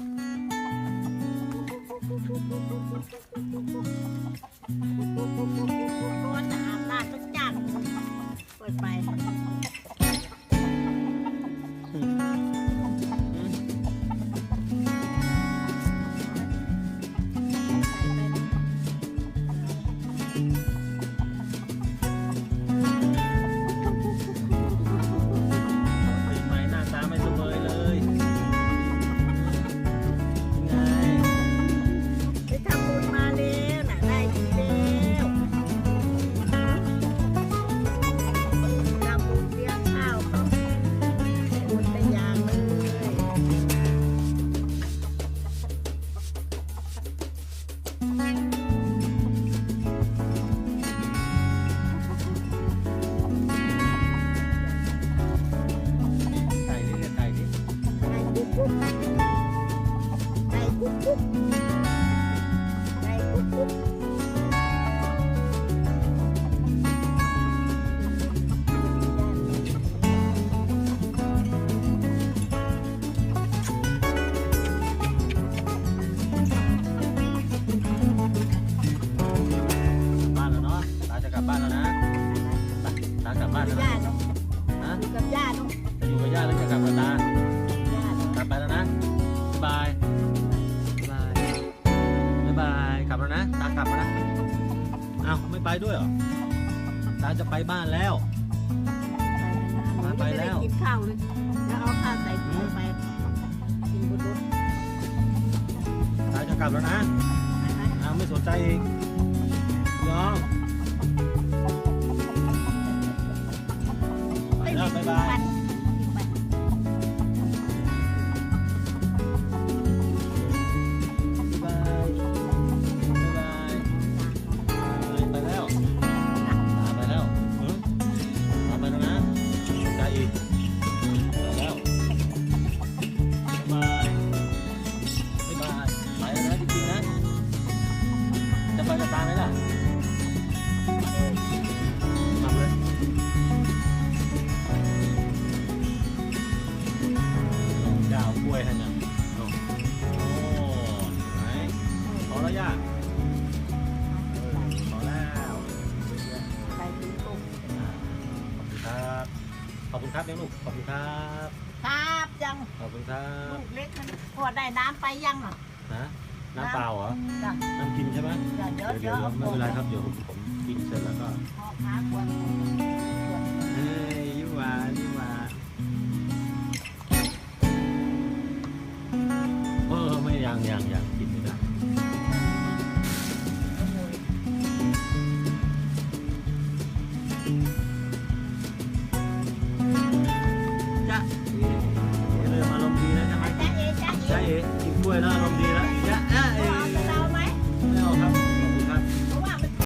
ตั ไนะตากลับแล้วนะเอ้าไม่ไปด้วยเหรอตาจะไปบ้านแล้ว ไปแล้ว กินข้าวเลยแล้วเอาข้าวใส่ถุงไปกินบนรถตาจะกลับแล้วนะนะคะอ้าวไม่สนใจอีกยอม ย่าเออพอแล้วใส่ถุงตุ้มอ่าขอบคุณครับ ขอบคุณครับเลี้ยงลูก ขอบคุณครับ ครับยังขอบคุณครับลูกเล็กมันพอได้น้ำไปยังอะนะ น้ำเปล่าเหรอ จ้ะน้ำกินใช่ไหมเดี๋ยวเดี๋ยวเดี๋ยวเดี๋ยวเดี๋ยวไม่เป็นไรครับ เดี๋ยวผมกินเสร็จแล้วก็พ่อค้าควรเฮ้ยยิ้มหวานยิ้มหวานเออไม่ยังยังยัง จ้ะเริ่ม